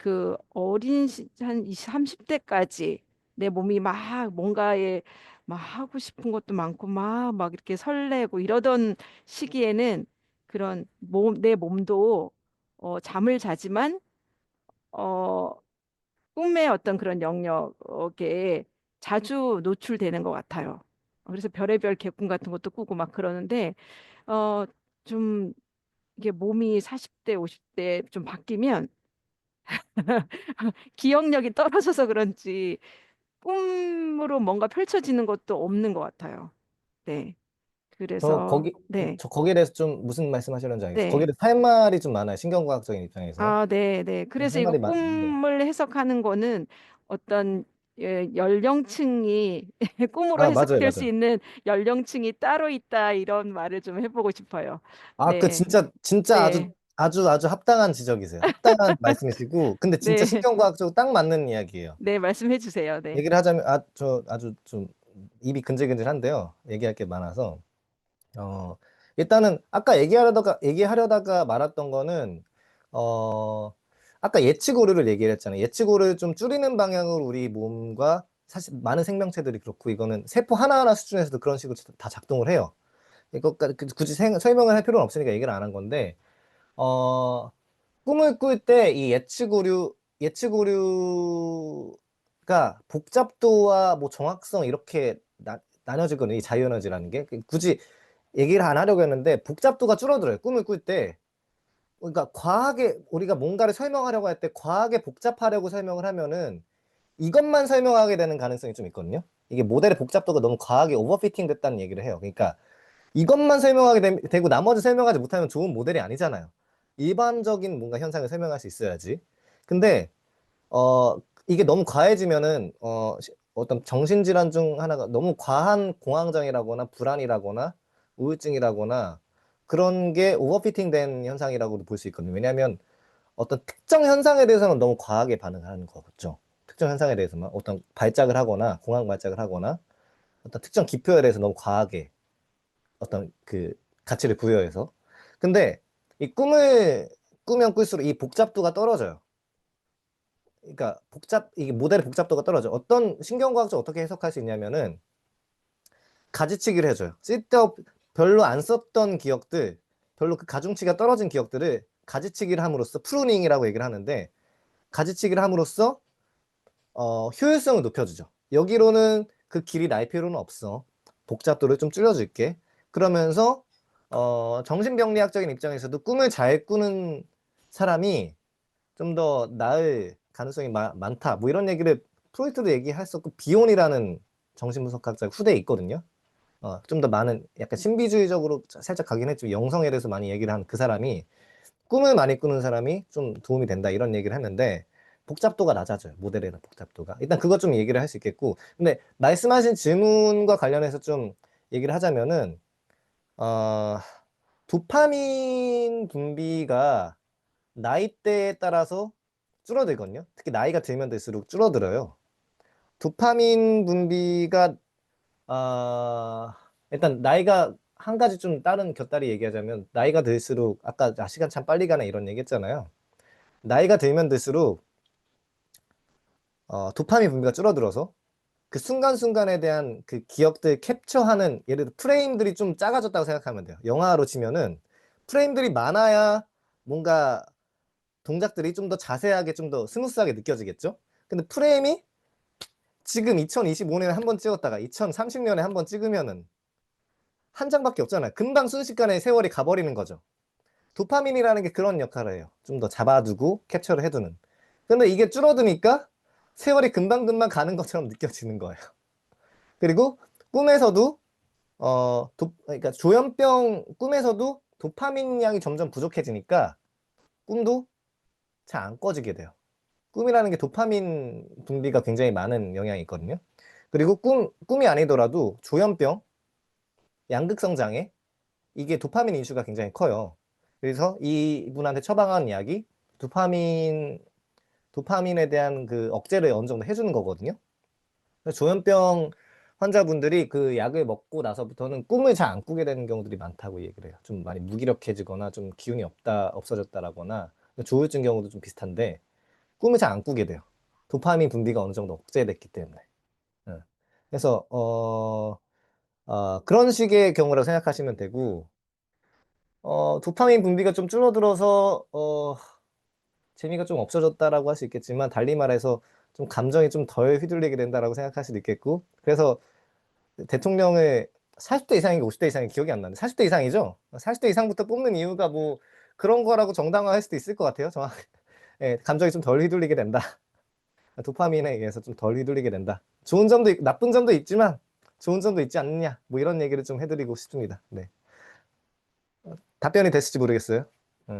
그 어린 시, 한 20, 30대까지 내 몸이 막 뭔가에 막 하고 싶은 것도 많고 막, 막 이렇게 설레고 이러던 시기에는 그런 몸, 내 몸도 어, 잠을 자지만 어, 꿈의 어떤 그런 영역에 자주 노출되는 것 같아요. 그래서 별의별 개꿈 같은 것도 꾸고 막 그러는데 어, 좀 이게 몸이 40대, 50대 좀 바뀌면 기억력이 떨어져서 그런지 꿈으로 뭔가 펼쳐지는 것도 없는 것 같아요. 네. 저 그래서 거기 네. 저 거기에 대해서 좀 무슨 말씀하시는지 알겠어요. 네. 거기에 대해서 할 말이 좀 많아요. 신경과학적인 입장에서. 아, 네, 네. 그래서 할 이거 말이 많은데. 꿈을 해석하는 거는 어떤 예, 연령층이 꿈으로 아, 맞아요, 해석될 수 맞아요. 있는 연령층이 따로 있다 이런 말을 좀 해보고 싶어요. 아, 그 네, 진짜 진짜 아주 네, 아주 아주 합당한 지적이세요. 합당한 말씀이시고, 근데 진짜 네, 신경과학적으로 딱 맞는 이야기예요. 네, 말씀해 주세요. 네, 얘기를 하자면 아, 저 아주 좀 입이 근질근질한데요. 얘기할 게 많아서. 어, 일단은 아까 얘기하려다가 얘기하려다가 말았던 거는 어, 아까 예측 오류를 얘기를 했잖아요. 예측 오류를 좀 줄이는 방향으로 우리 몸과 사실 많은 생명체들이 그렇고 이거는 세포 하나하나 수준에서도 그런 식으로 다 작동을 해요. 그- 굳이 생- 설명을 할 필요는 없으니까 얘기를 안 한 건데 어, 꿈을 꿀 때 이 예측 오류, 예측 오류가 복잡도와 뭐 정확성 이렇게 나, 나눠지거든요. 이 자유 에너지라는 게. 그 굳이 얘기를 안 하려고 했는데 복잡도가 줄어들어요. 꿈을 꿀 때. 그러니까 과하게 우리가 뭔가를 설명하려고 할 때 과하게 복잡하려고 설명을 하면은 이것만 설명하게 되는 가능성이 좀 있거든요. 이게 모델의 복잡도가 너무 과하게 오버피팅 됐다는 얘기를 해요. 그러니까 이것만 설명하게 되, 되고 나머지 설명하지 못하면 좋은 모델이 아니잖아요. 일반적인 뭔가 현상을 설명할 수 있어야지. 근데 어 이게 너무 과해지면은 어 시- 어떤 정신질환 중 하나가 너무 과한 공황장애라거나 불안이라거나 우울증이라거나 그런 게 오버피팅된 현상이라고도 볼 수 있거든요. 왜냐하면 어떤 특정 현상에 대해서는 너무 과하게 반응하는 거겠죠. 특정 현상에 대해서만 어떤 발작을 하거나 공황 발작을 하거나 어떤 특정 기표에 대해서 너무 과하게 어떤 그 가치를 부여해서 근데 이 꿈을 꾸면 꿀수록 이 복잡도가 떨어져요. 그러니까 복잡 이게 모델의 복잡도가 떨어져. 어떤 신경과학적 어떻게 해석할 수 있냐면은 가지치기를 해줘요. 쓸데없 별로 안 썼던 기억들, 별로 그 가중치가 떨어진 기억들을 가지치기를 함으로써 프루닝이라고 얘기를 하는데 가지치기를 함으로써 어, 효율성을 높여주죠. 여기로는 그 길이 날 필요는 없어. 복잡도를 좀 줄여줄게. 그러면서 어, 정신병리학적인 입장에서도 꿈을 잘 꾸는 사람이 좀 더 나을 가능성이 마- 많다. 뭐 이런 얘기를 프로이트도 얘기했었고 비온이라는 정신분석학자 후대에 있거든요. 어, 좀 더 많은 약간 신비주의적으로 살짝 가긴 했지만 영성에 대해서 많이 얘기를 한 그 사람이 꿈을 많이 꾸는 사람이 좀 도움이 된다 이런 얘기를 했는데 복잡도가 낮아져요. 모델의 복잡도가. 일단 그것 좀 얘기를 할 수 있겠고 근데 말씀하신 질문과 관련해서 좀 얘기를 하자면은 어, 도파민 분비가 나이대에 따라서 줄어들거든요. 특히 나이가 들면 들수록 줄어들어요. 도파민 분비가 아 일단 나이가 한 가지 좀 다른 곁다리 얘기하자면 나이가 들수록 아까 아, 시간 참 빨리 가네 이런 얘기했잖아요. 나이가 들면 들수록 어, 도파민 분비가 줄어들어서 그 순간순간에 대한 그 기억들 캡처하는 예를 들어 프레임들이 좀 작아졌다고 생각하면 돼요. 영화로 치면은 프레임들이 많아야 뭔가 동작들이 좀 더 자세하게 좀 더 스무스하게 느껴지겠죠? 근데 프레임이 지금 2025년에 한 번 찍었다가 2030년에 한 번 찍으면은 한 장밖에 없잖아요. 금방 순식간에 세월이 가버리는 거죠. 도파민이라는 게 그런 역할을 해요. 좀 더 잡아두고 캡처를 해두는. 근데 이게 줄어드니까 세월이 금방금방 가는 것처럼 느껴지는 거예요. 그리고 꿈에서도 어, 도, 그러니까 조현병 꿈에서도 도파민 양이 점점 부족해지니까 꿈도 잘 안 꺼지게 돼요. 꿈이라는 게 도파민 분비가 굉장히 많은 영향이 있거든요. 그리고 꿈, 꿈이 아니더라도 조현병, 양극성 장애, 이게 도파민 이슈가 굉장히 커요. 그래서 이분한테 처방한 약이 도파민, 도파민에 대한 그 억제를 어느 정도 해주는 거거든요. 조현병 환자분들이 그 약을 먹고 나서부터는 꿈을 잘 안 꾸게 되는 경우들이 많다고 얘기를 해요. 좀 많이 무기력해지거나 좀 기운이 없다, 없어졌다라거나 조울증 경우도 좀 비슷한데 꿈을 잘 안 꾸게 돼요. 도파민 분비가 어느 정도 억제됐기 때문에. 예. 그래서 어, 어, 그런 식의 경우라고 생각하시면 되고 어, 도파민 분비가 좀 줄어들어서 어, 재미가 좀 없어졌다라고 할 수 있겠지만 달리 말해서 좀 감정이 좀 덜 휘둘리게 된다라고 생각할 수도 있겠고 그래서 대통령을 40대 이상인가 50대 이상이 기억이 안 나는데 40대 이상이죠? 40대 이상부터 뽑는 이유가 뭐 그런 거라고 정당화할 수도 있을 것 같아요. 정확 예, 감정이 좀 덜 휘둘리게 된다. 도파민에 의해서 좀 덜 휘둘리게 된다. 좋은 점도 있- 나쁜 점도 있지만 좋은 점도 있지 않느냐. 뭐 이런 얘기를 좀 해드리고 싶습니다. 네. 어, 답변이 됐을지 모르겠어요.